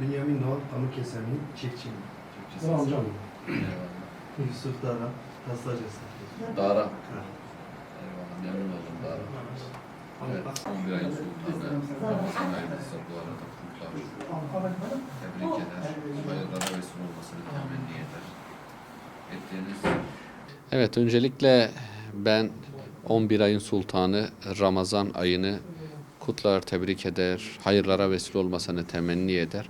Bünyamin Doğan, Pamukkesir'in çiftçiyim. Ben amcam. Yusuf Dara, pastacısı. Dara. Eyvallah memnun oldum Dara. Evet, 11 ayın sultanı. Ramazan ayımızda bu arada kutlar. Tebrik eder. Hayırlara vesile olmasını temenni eder. Ettiğiniz Evet, öncelikle ben 11 ayın sultanı Ramazan ayını kutlar, tebrik eder, hayırlara vesile olmasını temenni eder.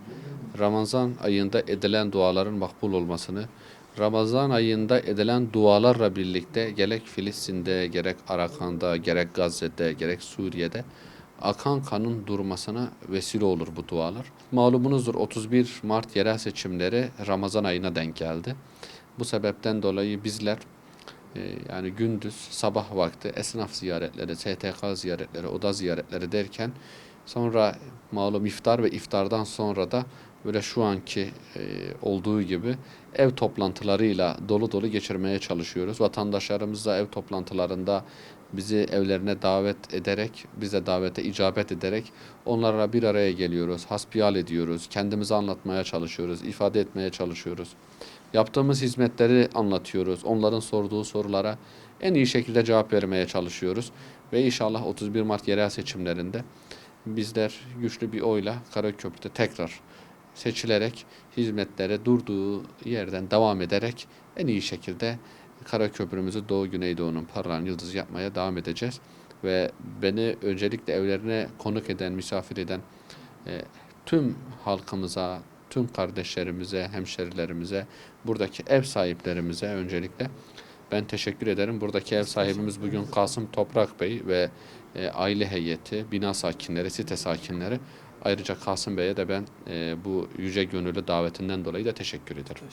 Ramazan ayında edilen duaların makbul olmasını, Ramazan ayında edilen dualarla birlikte gerek Filistin'de, gerek Arakan'da, gerek Gazze'de, gerek Suriye'de akan kanın durmasına vesile olur bu dualar. Malumunuzdur 31 Mart yerel seçimleri Ramazan ayına denk geldi. Bu sebepten dolayı bizler yani gündüz sabah vakti esnaf ziyaretleri, STK ziyaretleri, oda ziyaretleri derken sonra malum iftar ve iftardan sonra da böyle şu anki e, olduğu gibi ev toplantılarıyla dolu dolu geçirmeye çalışıyoruz. Vatandaşlarımız da ev toplantılarında bizi evlerine davet ederek, bize davete icabet ederek onlarla bir araya geliyoruz, hasbihal ediyoruz, kendimizi anlatmaya çalışıyoruz, ifade etmeye çalışıyoruz. Yaptığımız hizmetleri anlatıyoruz. Onların sorduğu sorulara en iyi şekilde cevap vermeye çalışıyoruz. Ve inşallah 31 Mart yerel seçimlerinde bizler güçlü bir oyla Karaköprü'de tekrar seçilerek hizmetlere durduğu yerden devam ederek en iyi şekilde Karaköprümüzü Doğu Güneydoğu'nun parlayan yıldızı yapmaya devam edeceğiz. Ve beni öncelikle evlerine konuk eden, misafir eden e, tüm halkımıza, tüm kardeşlerimize, hemşerilerimize, buradaki ev sahiplerimize öncelikle ben teşekkür ederim. Buradaki ev sahibimiz bugün Kasım Toprak Bey ve e, aile heyeti, bina sakinleri, site sakinleri. Ayrıca Kasım Bey'e de ben e, bu yüce gönüllü davetinden dolayı da teşekkür ederim.